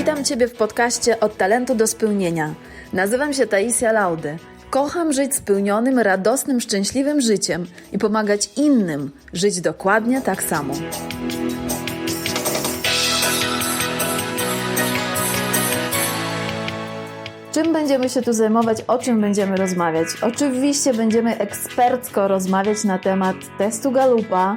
Witam Ciebie w podcaście Od talentu do spełnienia. Nazywam się Taisia Laudy. Kocham żyć spełnionym, radosnym, szczęśliwym życiem i pomagać innym żyć dokładnie tak samo. Czym będziemy się tu zajmować? O czym będziemy rozmawiać? Oczywiście będziemy ekspercko rozmawiać na temat testu Galupa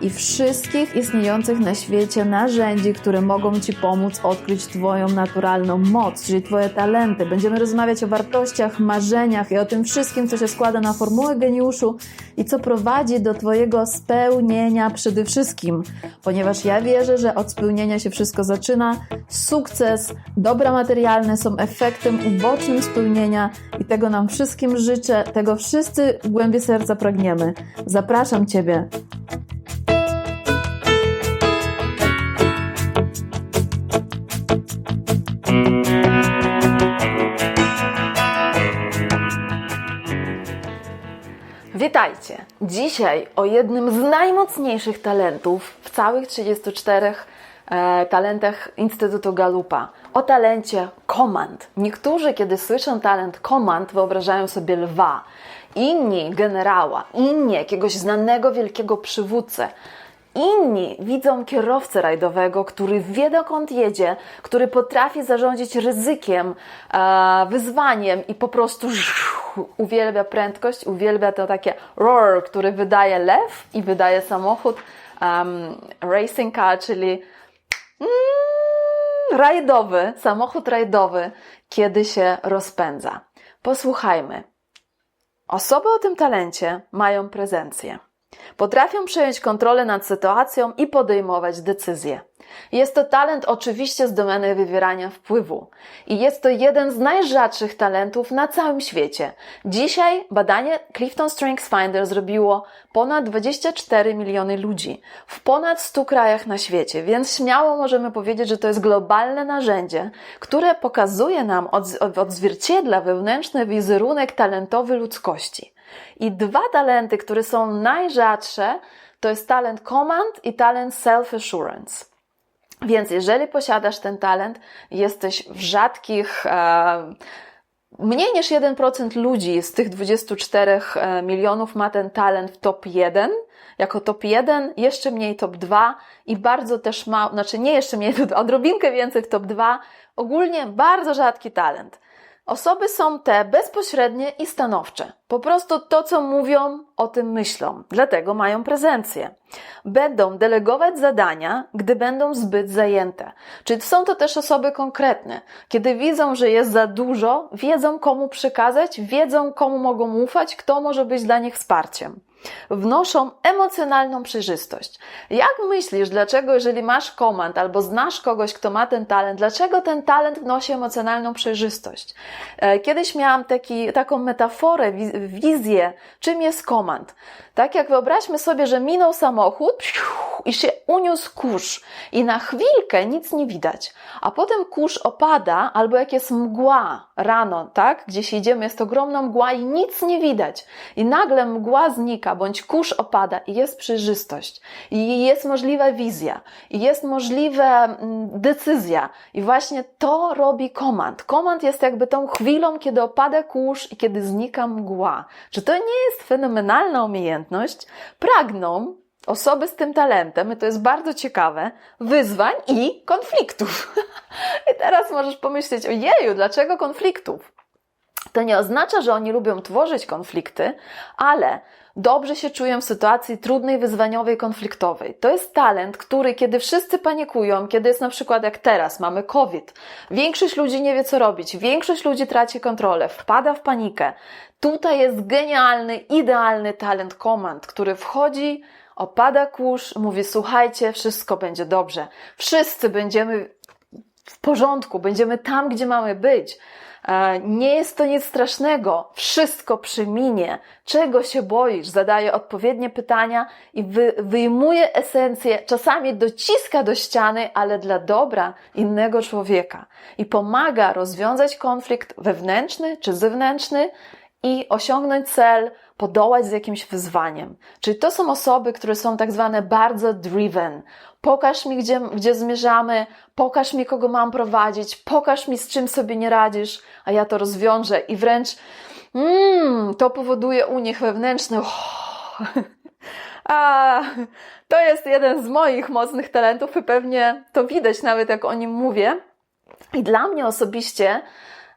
i wszystkich istniejących na świecie narzędzi, które mogą Ci pomóc odkryć Twoją naturalną moc, czyli Twoje talenty. Będziemy rozmawiać o wartościach, marzeniach i o tym wszystkim, co się składa na formułę geniuszu i co prowadzi do Twojego spełnienia przede wszystkim. Ponieważ ja wierzę, że od spełnienia się wszystko zaczyna. Sukces, dobra materialne są efektem ubocznym spełnienia i tego nam wszystkim życzę, tego wszyscy w głębi serca pragniemy. Zapraszam Ciebie. Witajcie! Dzisiaj o jednym z najmocniejszych talentów w całych 34 e, talentach Instytutu Galupa. O talencie komand. Niektórzy, kiedy słyszą talent komand, wyobrażają sobie lwa, inni generała, inni jakiegoś znanego wielkiego przywódcę. Inni widzą kierowcę rajdowego, który wie dokąd jedzie, który potrafi zarządzić ryzykiem, e, wyzwaniem i po prostu uwielbia prędkość, uwielbia to takie roar, który wydaje lew i wydaje samochód um, racing car, czyli mm, rajdowy, samochód rajdowy, kiedy się rozpędza. Posłuchajmy. Osoby o tym talencie mają prezencję. Potrafią przejąć kontrolę nad sytuacją i podejmować decyzje. Jest to talent oczywiście z domeny wywierania wpływu i jest to jeden z najrzadszych talentów na całym świecie. Dzisiaj badanie Clifton Strengths Finder zrobiło ponad 24 miliony ludzi w ponad 100 krajach na świecie, więc śmiało możemy powiedzieć, że to jest globalne narzędzie, które pokazuje nam, odzwierciedla wewnętrzny wizerunek talentowy ludzkości. I dwa talenty, które są najrzadsze, to jest talent command i talent self-assurance. Więc jeżeli posiadasz ten talent, jesteś w rzadkich, e, mniej niż 1% ludzi z tych 24 e, milionów ma ten talent w top 1, jako top 1, jeszcze mniej top 2 i bardzo też ma, znaczy nie jeszcze mniej, odrobinkę więcej w top 2, ogólnie bardzo rzadki talent. Osoby są te bezpośrednie i stanowcze. Po prostu to, co mówią, o tym myślą, dlatego mają prezencję. Będą delegować zadania, gdy będą zbyt zajęte. Czyli są to też osoby konkretne. Kiedy widzą, że jest za dużo, wiedzą komu przekazać, wiedzą komu mogą ufać, kto może być dla nich wsparciem wnoszą emocjonalną przejrzystość. Jak myślisz, dlaczego, jeżeli masz komand albo znasz kogoś, kto ma ten talent, dlaczego ten talent wnosi emocjonalną przejrzystość? E, kiedyś miałam taki, taką metaforę, wizję, czym jest komand. Tak jak wyobraźmy sobie, że minął samochód i się uniósł kurz i na chwilkę nic nie widać, a potem kurz opada albo jak jest mgła rano, tak? Gdzieś idziemy, jest ogromna mgła i nic nie widać i nagle mgła znika bądź kurz opada i jest przejrzystość i jest możliwa wizja i jest możliwa mm, decyzja i właśnie to robi komand. Komand jest jakby tą chwilą, kiedy opada kurz i kiedy znika mgła. Czy to nie jest fenomenalna umiejętność, pragną osoby z tym talentem, i to jest bardzo ciekawe, wyzwań i konfliktów. I teraz możesz pomyśleć, ojeju, dlaczego konfliktów? To nie oznacza, że oni lubią tworzyć konflikty, ale dobrze się czują w sytuacji trudnej, wyzwaniowej, konfliktowej. To jest talent, który, kiedy wszyscy panikują, kiedy jest na przykład jak teraz, mamy COVID, większość ludzi nie wie, co robić, większość ludzi traci kontrolę, wpada w panikę. Tutaj jest genialny, idealny talent komand, który wchodzi, opada kurz, mówi: Słuchajcie, wszystko będzie dobrze, wszyscy będziemy w porządku, będziemy tam, gdzie mamy być. E, nie jest to nic strasznego, wszystko przyminie. Czego się boisz? Zadaje odpowiednie pytania i wy, wyjmuje esencję, czasami dociska do ściany, ale dla dobra innego człowieka. I pomaga rozwiązać konflikt wewnętrzny czy zewnętrzny i osiągnąć cel, podołać z jakimś wyzwaniem. Czyli to są osoby, które są tak zwane bardzo driven. Pokaż mi, gdzie, gdzie zmierzamy, pokaż mi, kogo mam prowadzić, pokaż mi, z czym sobie nie radzisz, a ja to rozwiążę i wręcz mm, to powoduje u nich wewnętrzny a to jest jeden z moich mocnych talentów i pewnie to widać nawet jak o nim mówię. I dla mnie osobiście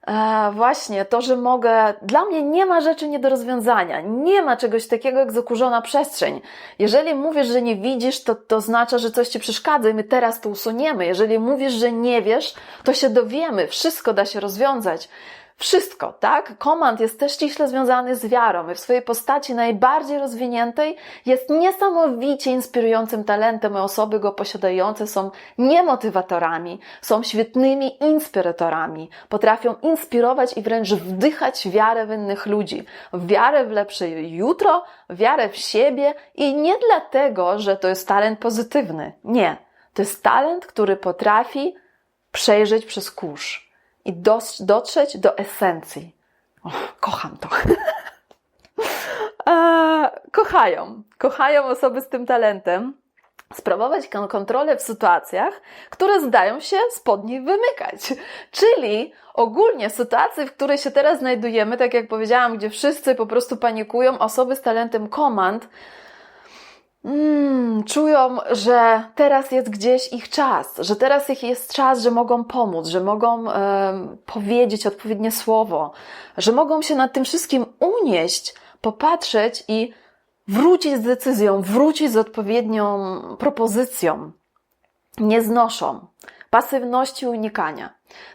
e, właśnie to, że mogę, dla mnie nie ma rzeczy nie do rozwiązania. Nie ma czegoś takiego jak zakurzona przestrzeń. Jeżeli mówisz, że nie widzisz, to, to oznacza, że coś ci przeszkadza i my teraz to usuniemy. Jeżeli mówisz, że nie wiesz, to się dowiemy. Wszystko da się rozwiązać. Wszystko, tak? Komand jest też ściśle związany z wiarą i w swojej postaci najbardziej rozwiniętej jest niesamowicie inspirującym talentem, a osoby go posiadające są niemotywatorami, są świetnymi inspiratorami, potrafią inspirować i wręcz wdychać wiarę w innych ludzi, wiarę w lepsze jutro, wiarę w siebie i nie dlatego, że to jest talent pozytywny. Nie. To jest talent, który potrafi przejrzeć przez kurz i dotrzeć do esencji. Kocham to. kochają. Kochają osoby z tym talentem sprawować kontrolę w sytuacjach, które zdają się spod nich wymykać. Czyli ogólnie sytuacje, w której się teraz znajdujemy, tak jak powiedziałam, gdzie wszyscy po prostu panikują, osoby z talentem komand mm, czują, że teraz jest gdzieś ich czas, że teraz ich jest czas, że mogą pomóc, że mogą e, powiedzieć odpowiednie słowo, że mogą się nad tym wszystkim unieść, popatrzeć i wrócić z decyzją, wrócić z odpowiednią propozycją. Nie znoszą pasywności unikania.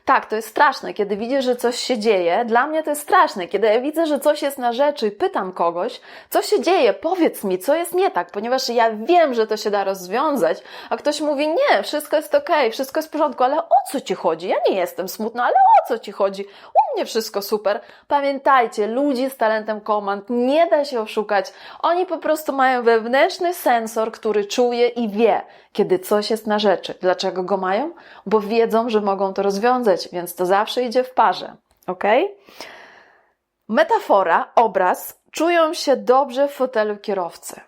Tak, to jest straszne, kiedy widzę, że coś się dzieje. Dla mnie to jest straszne, kiedy ja widzę, że coś jest na rzeczy i pytam kogoś, co się dzieje, powiedz mi, co jest nie tak, ponieważ ja wiem, że to się da rozwiązać, a ktoś mówi, nie, wszystko jest ok, wszystko jest w porządku, ale o co ci chodzi? Ja nie jestem smutna, ale o co ci chodzi? Mnie wszystko super. Pamiętajcie, ludzi z talentem komand nie da się oszukać. Oni po prostu mają wewnętrzny sensor, który czuje i wie, kiedy coś jest na rzeczy. Dlaczego go mają? Bo wiedzą, że mogą to rozwiązać, więc to zawsze idzie w parze. Ok? Metafora, obraz czują się dobrze w fotelu kierowcy.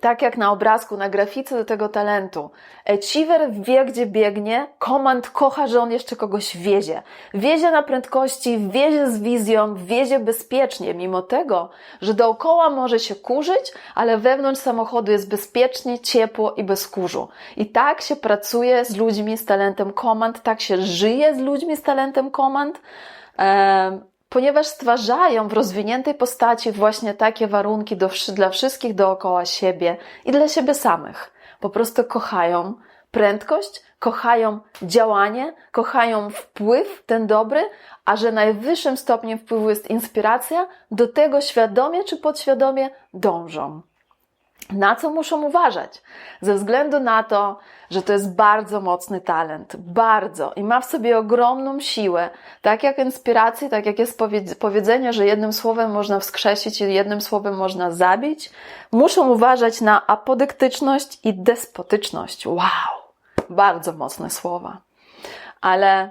Tak jak na obrazku, na grafice do tego talentu. Achiever wie, gdzie biegnie, komand kocha, że on jeszcze kogoś wiezie. Wiezie na prędkości, wiezie z wizją, wiezie bezpiecznie, mimo tego, że dookoła może się kurzyć, ale wewnątrz samochodu jest bezpiecznie, ciepło i bez kurzu. I tak się pracuje z ludźmi z talentem komand, tak się żyje z ludźmi z talentem komand ponieważ stwarzają w rozwiniętej postaci właśnie takie warunki do, dla wszystkich dookoła siebie i dla siebie samych. Po prostu kochają prędkość, kochają działanie, kochają wpływ, ten dobry, a że najwyższym stopniem wpływu jest inspiracja, do tego świadomie czy podświadomie dążą. Na co muszą uważać? Ze względu na to, że to jest bardzo mocny talent, bardzo i ma w sobie ogromną siłę, tak jak inspiracji, tak jak jest powiedzenie, że jednym słowem można wskrzesić i jednym słowem można zabić, muszą uważać na apodyktyczność i despotyczność. Wow! Bardzo mocne słowa. Ale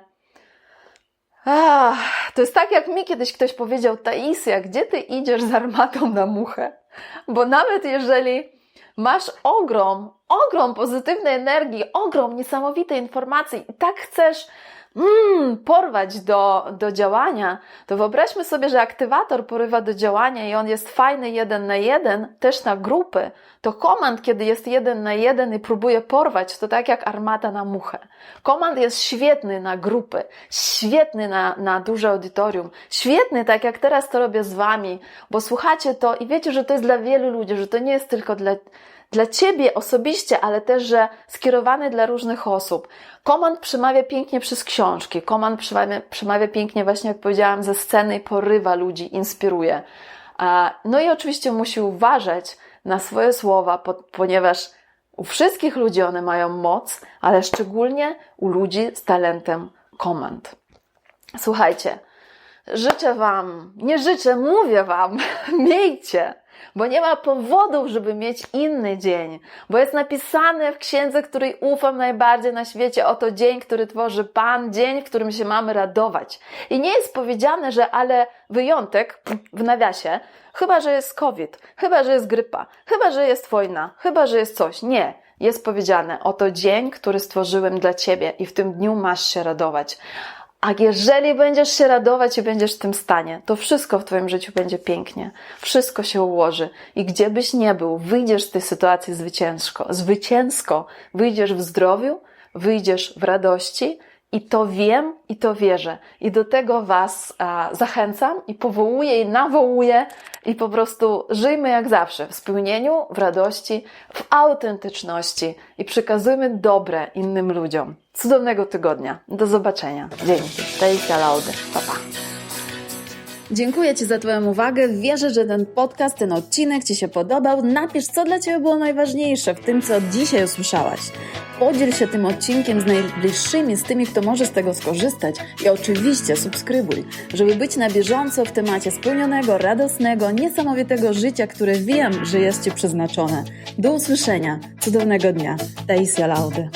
ach, to jest tak, jak mi kiedyś ktoś powiedział, Taisia, gdzie ty idziesz z armatą na muchę? Bo nawet jeżeli masz ogrom, ogrom pozytywnej energii, ogrom niesamowitej informacji i tak chcesz mm, porwać do, do działania, to wyobraźmy sobie, że aktywator porywa do działania i on jest fajny jeden na jeden, też na grupy, to komand, kiedy jest jeden na jeden i próbuje porwać, to tak jak armata na muchę. Komand jest świetny na grupy, świetny na, na duże audytorium, świetny tak jak teraz to robię z Wami, bo słuchacie to i wiecie, że to jest dla wielu ludzi, że to nie jest tylko dla dla Ciebie osobiście, ale też, że skierowany dla różnych osób. Komand przemawia pięknie przez książki, komand przemawia, przemawia pięknie właśnie, jak powiedziałam, ze sceny i porywa ludzi, inspiruje. No i oczywiście musi uważać na swoje słowa, ponieważ u wszystkich ludzi one mają moc, ale szczególnie u ludzi z talentem komand. Słuchajcie, życzę Wam, nie życzę, mówię Wam, miejcie bo nie ma powodów, żeby mieć inny dzień, bo jest napisane w księdze, której ufam najbardziej na świecie, oto dzień, który tworzy Pan, dzień, w którym się mamy radować. I nie jest powiedziane, że ale wyjątek w nawiasie, chyba że jest COVID, chyba że jest grypa, chyba że jest wojna, chyba że jest coś. Nie. Jest powiedziane, oto dzień, który stworzyłem dla Ciebie i w tym dniu masz się radować. A jeżeli będziesz się radować i będziesz w tym stanie, to wszystko w Twoim życiu będzie pięknie. Wszystko się ułoży. I gdzie byś nie był, wyjdziesz z tej sytuacji zwycięsko. Zwycięsko. Wyjdziesz w zdrowiu, wyjdziesz w radości. I to wiem i to wierzę. I do tego Was a, zachęcam i powołuję i nawołuję. I po prostu żyjmy jak zawsze w spełnieniu, w radości, w autentyczności i przekazujmy dobre innym ludziom. Cudownego tygodnia. Do zobaczenia. Dzięki. Taisia Laudy. Pa, pa. Dziękuję Ci za Twoją uwagę. Wierzę, że ten podcast, ten odcinek Ci się podobał. Napisz, co dla Ciebie było najważniejsze w tym, co dzisiaj usłyszałaś. Podziel się tym odcinkiem z najbliższymi, z tymi, kto może z tego skorzystać. I oczywiście subskrybuj, żeby być na bieżąco w temacie spełnionego, radosnego, niesamowitego życia, które wiem, że jest Ci przeznaczone. Do usłyszenia. Cudownego dnia. Taisia Laudy.